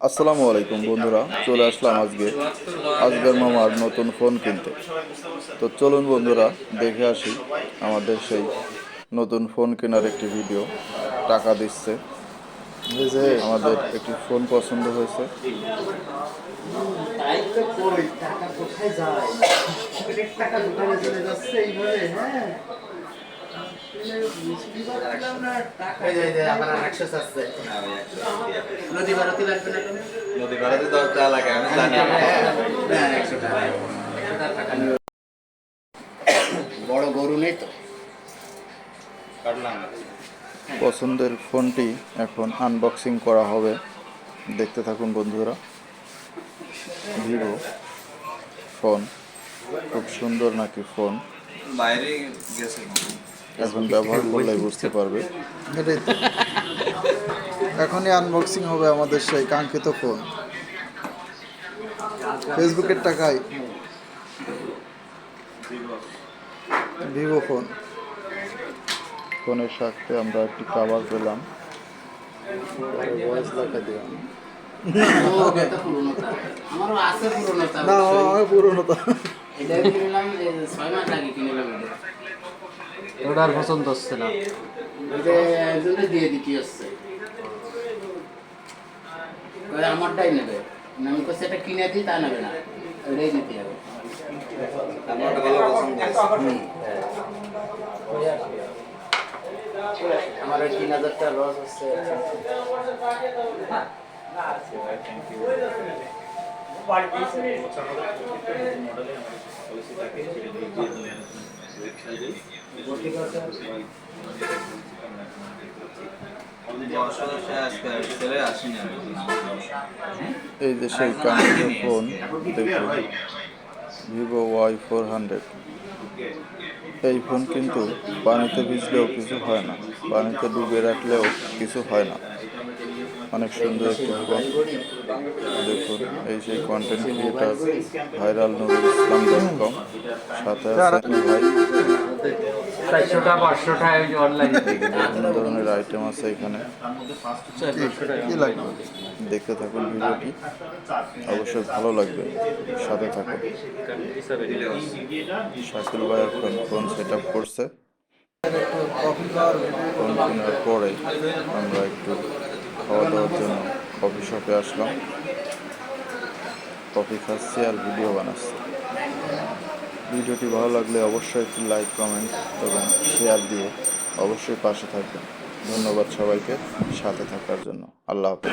আসসালামু আলাইকুম বন্ধুরা চলে আসলাম আজকে আজকের মামার নতুন ফোন কিনতে তো চলুন বন্ধুরা দেখে আসি আমাদের সেই নতুন ফোন কেনার একটি ভিডিও টাকা দিচ্ছে যে আমাদের একটি ফোন পছন্দ হয়েছে যায় হ্যাঁ নদী ভারতী লাগবে না নদী পাড়াতে দশ টাকা লাগে আমি জানি একশো টাকা। একশো টাকা নিয়ে। বড় গরু নেই তো পছন্দের ফোনটি এখন আনবক্সিং করা হবে দেখতে থাকুন বন্ধুরা ভিভো ফোন খুব সুন্দর নাকি ফোন বাইরে গেছে এখন ব্যবহার করলে বুঝতে পারবে। এটাই তো। এখনই আনবক্সিং হবে আমাদের সেই কাঙ্ক্ষিত ফোন ফেসবুকের টাকায় ভিভো ফোন ফোনের সাথে আমরা একটি কাভার পেলাম। ভয়েস লেখা দিলাম না। আমার পুরোনো তো। এটা কিনলাম, ছয় মাস আগে কিনলাম এটা। ওটার পছন্দ হচ্ছে না। দিয়ে দিতে হচ্ছে। আমারটাই নেবে। আমি কইছি এটা কিনে দিই তা নেবে না। ওটাই দিতে হবে। আমার ওই তিন হাজার টাকা লস হচ্ছে এই যে সেই কাঙ্ক্ষিত ফোন দেখুন ভিভো ওয়াই ফোর হান্ড্রেড। এই ফোন কিন্তু পানিতে ভিজলেও কিছু হয় না পানিতে ডুবে রাখলেও কিছু হয় না। অনেক সুন্দর একটি ফোন। দেখুন এই সেই content creator viral Nurul Islam dot com সাথে ভাই বিভিন্ন ধরনের আইটেম আছে এখানে। কি লাগবে দেখতে থাকুন ভিডিওটি। অবশ্যই ভালো লাগবে। সাথে থাকুন। শাকিল ভাই এখন ফোন সেট আপ করছে ফোন পরে আমরা একটু খাওয়া দাওয়ার জন্য কফি শপে আসলাম। কফি খাচ্ছি আর ভিডিও বানাচ্ছি। ভিডিওটি ভালো লাগলে অবশ্যই একটি লাইক, কমেন্ট এবং শেয়ার দিয়ে অবশ্যই পাশে থাকবেন। ধন্যবাদ সবাইকে সাথে থাকার জন্য। আল্লাহ হাফেজ।